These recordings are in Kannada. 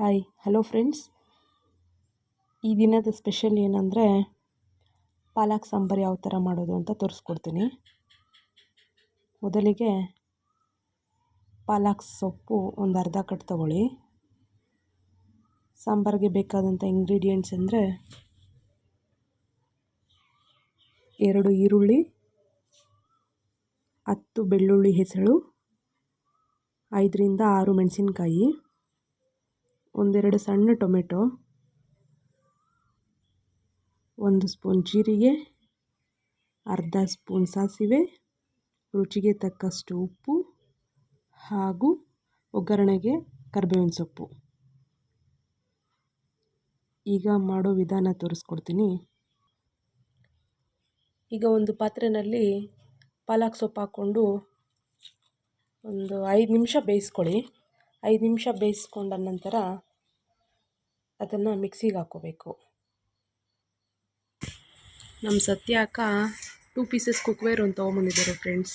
ಹಾಯ್ ಹಲೋ ಫ್ರೆಂಡ್ಸ್ ಈ ದಿನದ ಸ್ಪೆಷಲ್ ಏನಂದರೆ ಪಾಲಕ್ ಸಾಂಬಾರು ಯಾವ ಥರ ಮಾಡೋದು ಅಂತ ತೋರಿಸ್ಕೊಡ್ತೀನಿ. ಮೊದಲಿಗೆ ಪಾಲಕ್ ಸೊಪ್ಪು ಒಂದು ಅರ್ಧ ಕಟ್ ತೊಗೊಳ್ಳಿ. ಸಾಂಬಾರಿಗೆ ಬೇಕಾದಂಥ ಇಂಗ್ರೀಡಿಯೆಂಟ್ಸ್ ಅಂದರೆ ಎರಡು ಈರುಳ್ಳಿ, ಹತ್ತು ಬೆಳ್ಳುಳ್ಳಿ ಹೆಸಳು ಐದರಿಂದ ಆರು ಮೆಣಸಿನ್ಕಾಯಿ. ಒಂದೆರಡು ಸಣ್ಣ ಟೊಮೆಟೊ, ಒಂದು ಸ್ಪೂನ್ ಜೀರಿಗೆ, ಅರ್ಧ ಸ್ಪೂನ್ ಸಾಸಿವೆ, ರುಚಿಗೆ ತಕ್ಕಷ್ಟು ಉಪ್ಪು ಹಾಗೂ ಒಗ್ಗರಣೆಗೆ ಕರಿಬೇವಿನ ಸೊಪ್ಪು. ಈಗ ಮಾಡೋ ವಿಧಾನ ತೋರಿಸ್ಕೊಡ್ತೀನಿ. ಈಗ ಒಂದು ಪಾತ್ರೆಯಲ್ಲಿ ಪಾಲಕ್ ಸೊಪ್ಪು ಹಾಕ್ಕೊಂಡು ಒಂದು ಐದು ನಿಮಿಷ ಬೇಯಿಸ್ಕೊಳ್ಳಿ. ಐದು ನಿಮಿಷ ಬೇಯಿಸ್ಕೊಂಡ ನಂತರ ಅದನ್ನು ಮಿಕ್ಸಿಗೆ ಹಾಕೋಬೇಕು. ನಮ್ಮ ಸತ್ಯ ಅಕ್ಕ ಟೂ ಪೀಸಸ್ ಕುಕ್ವೇರ್ ಒಂದು ತೊಗೊಂಬಂದಿದ್ದಾರೆ ಫ್ರೆಂಡ್ಸ್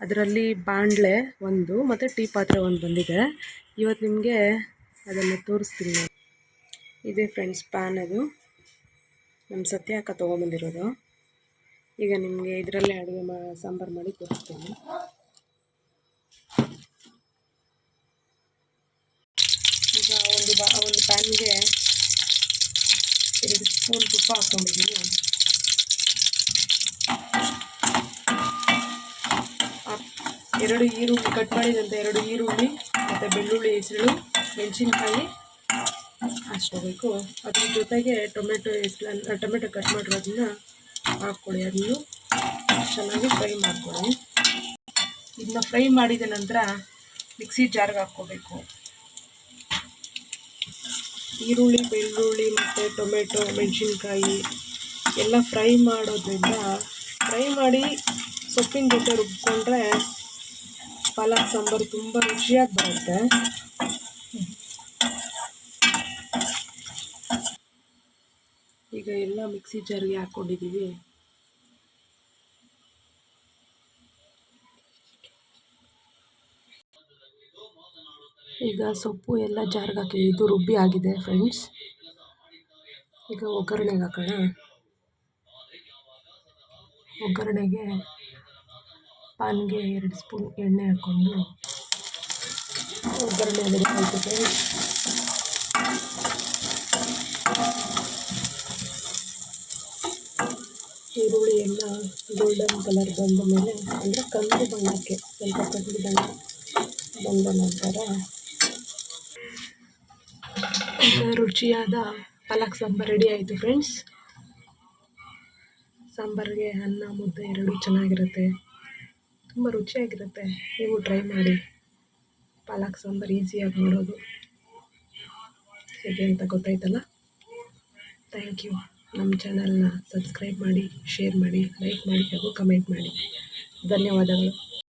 ಅದರಲ್ಲಿ ಬಾಣಲೆ ಒಂದು ಮತ್ತು ಟೀ ಪಾತ್ರೆ ಒಂದು ಬಂದಿದೆ. ಇವತ್ತು ನಿಮಗೆ ಅದನ್ನು ತೋರಿಸ್ತೀನಿ ಇದೆ ಫ್ರೆಂಡ್ಸ್ ಪ್ಯಾನ್ ಅದು. ನಮ್ಮ ಸತ್ಯ ಅಕ್ಕ ತೊಗೊಂಬಂದಿರೋದು. ಈಗ ನಿಮಗೆ ಇದರಲ್ಲೇ ಅಡುಗೆ ಮಾ, ಸಾಂಬಾರು ಮಾಡಿ ತೋರಿಸ್ತೀನಿ ಈಗ ಒಂದು ಬಾ ಒಂದು ಪ್ಯಾನ್ಗೆ ಎರಡು ಸ್ಪೂನ್ ತುಪ್ಪ ಹಾಕ್ಕೊಂಡಿದ್ದೀನಿ. ಎರಡು ಈರುಳ್ಳಿ ಕಟ್ ಮಾಡಿದಂಥ ಎರಡು ಈರುಳ್ಳಿ, ಮತ್ತು ಬೆಳ್ಳುಳ್ಳಿ ಹೆಸರು, ಮೆಣಸಿನ್ಕಾಯಿ ಹಾಕ್ಕೋಬೇಕು ಬೇಕು. ಅದ್ರ ಜೊತೆಗೆ ಟೊಮೆಟೊ ಟೊಮೆಟೊ ಕಟ್ ಮಾಡಿರೋದನ್ನ ಹಾಕ್ಕೊಳ್ಳಿ. ಅದನ್ನು ಚೆನ್ನಾಗಿ ಫ್ರೈ ಮಾಡ್ಕೊಳ್ಳಿ. ಇದನ್ನ ಫ್ರೈ ಮಾಡಿದ ನಂತರ ಮಿಕ್ಸಿ ಜಾರ್ಗೆ ಹಾಕ್ಕೋಬೇಕು. ಈರುಳ್ಳಿ, ಬೆಳ್ಳುಳ್ಳಿ ಮತ್ತು ಟೊಮೆಟೊ, ಮೆಣಸಿನ್ಕಾಯಿ ಎಲ್ಲ ಫ್ರೈ ಮಾಡೋದ್ರಿಂದ ಫ್ರೈ ಮಾಡಿ ಸೊಪ್ಪಿನ ಜೊತೆ ರುಬ್ಕೊಂಡ್ರೆ ಪಾಲಕ್ ಸಾಂಬಾರು ತುಂಬ ರುಚಿಯಾಗಿ ಬರುತ್ತೆ. ಈಗ ಎಲ್ಲ ಮಿಕ್ಸಿ ಜಾರ್ಗೆ ಹಾಕ್ಕೊಂಡಿದ್ದೀವಿ. ಈಗ ಸೊಪ್ಪು ಎಲ್ಲ ಜಾರ್ಗೆ ಇದು ರುಬ್ಬಿ ಆಗಿದೆ ಫ್ರೆಂಡ್ಸ್ ಈಗ ಒಗ್ಗರಣೆಗೆ ಹಾಕೋಣ. ಒಗ್ಗರಣೆಗೆ ಪಾನ್ಗೆ ಎರಡು ಸ್ಪೂನ್ ಎಣ್ಣೆ ಹಾಕ್ಕೊಂಡು ಒಗ್ಗರಣೆ ಆಯಿತು ಫ್ರೆಂಡ್ಸ್ ಈರುಳ್ಳಿ ಎಲ್ಲ ಗೋಲ್ಡನ್ ಕಲರ್ ಬಂದ ಮೇಲೆ, ಅಂದರೆ ಕಂದು ಬಣ್ಣಕ್ಕೆ, ಸ್ವಲ್ಪ ಕಂದು ಬಣ್ಣ ಬಂದ ನಂತರ ರುಚಿಯಾದ ಪಾಲಕ್ ಸಾಂಬಾರು ರೆಡಿ ಆಯಿತು ಫ್ರೆಂಡ್ಸ್ ಸಾಂಬಾರಿಗೆ ಅನ್ನ, ಮುದ್ದೆ ಎರಡೂ ಚೆನ್ನಾಗಿರುತ್ತೆ. ತುಂಬ ರುಚಿಯಾಗಿರುತ್ತೆ. ನೀವು ಟ್ರೈ ಮಾಡಿ. ಪಾಲಕ್ ಸಾಂಬಾರು ಈಸಿಯಾಗಿ ಮಾಡೋದು. ಹೇಗೆ ಅಂತ ಗೊತ್ತಾಯ್ತಲ್ಲ? ಥ್ಯಾಂಕ್ ಯು ನಮ್ಮ ಚಾನಲ್ನ ಸಬ್ಸ್ಕ್ರೈಬ್ ಮಾಡಿ ಶೇರ್ ಮಾಡಿ ಲೈಕ್ ಮಾಡಿ ಹಾಗೂ ಕಮೆಂಟ್ ಮಾಡಿ. ಧನ್ಯವಾದಗಳು.